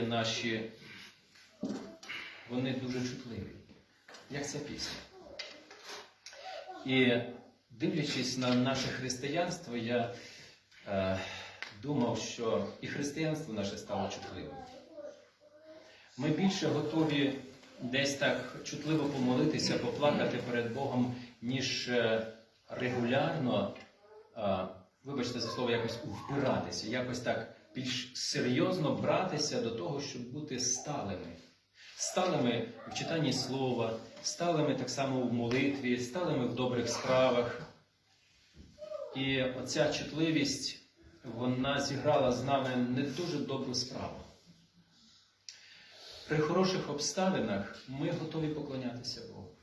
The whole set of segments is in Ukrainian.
наші, вони дуже чутливі, як ця пісня. І дивлячись на наше християнство, я е, думав, що і християнство наше стало чутливим. Ми більше готові десь так чутливо помолитися, поплакати перед Богом, ніж е, регулярно, е, вибачте за слово, якось впиратися, якось так більш серйозно братися до того, щоб бути сталими. Сталими в читанні слова, сталими так само в молитві, сталими в добрих справах. І оця чутливість, вона зіграла з нами не дуже добру справу. При хороших обставинах ми готові поклонятися Богу.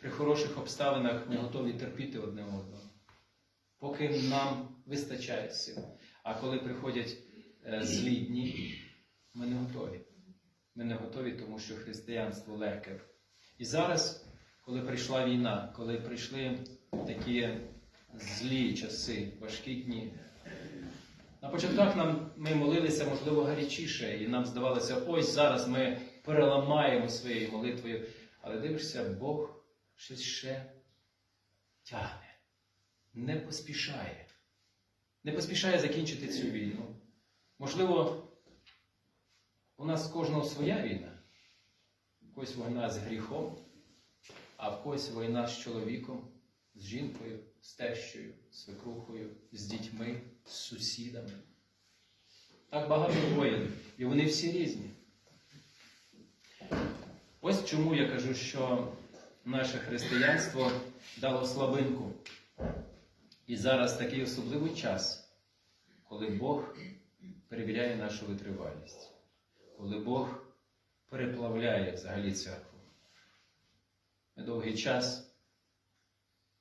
При хороших обставинах ми готові терпіти одне одного, поки нам вистачає сил. А коли приходять е, злі дні, ми не готові. Ми не готові, тому що християнство легке. І зараз, коли прийшла війна, коли прийшли такі злі часи, важкі дні, на початках нам ми молилися, можливо, гарячіше, і нам здавалося, ось зараз ми переламаємо своєю молитвою. Але дивишся, Бог щось ще тягне, не поспішає. Не поспішає закінчити цю війну. Можливо, у нас кожного своя війна. В когось війна з гріхом, а в когось війна з чоловіком, з жінкою, з тещою, свекрухою, з дітьми, з сусідами. Так багато воїн, і вони всі різні. Ось чому я кажу, що наше християнство дало слабинку. І зараз такий особливий час, коли Бог перевіряє нашу витривалість, коли Бог переплавляє взагалі церкву. Ми довгий час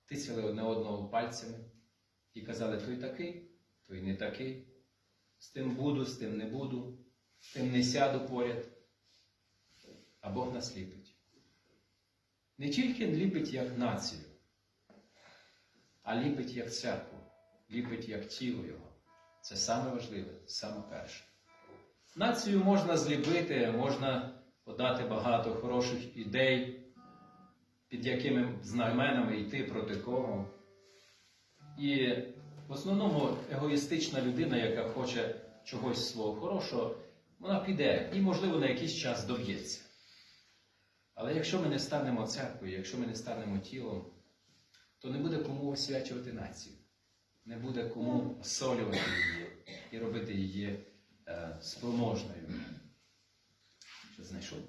тицяли одне одного пальцями і казали, той такий, той не такий, з тим буду, з тим не буду, з тим не сяду поряд, а Бог нас ліпить. Не тільки ліпить як націю, а ліпить як церкву, ліпить як тіло Його. Це саме важливе, саме перше. Націю можна зліпити, можна подати багато хороших ідей, під якими знаменами йти проти кого. І в основному егоїстична людина, яка хоче чогось свого хорошого, вона піде і, можливо, на якийсь час доб'ється. Але якщо ми не станемо церквою, якщо ми не станемо тілом, то не буде кому освячувати націю, не буде кому осолювати її і робити її е, спроможною. Що знайшов?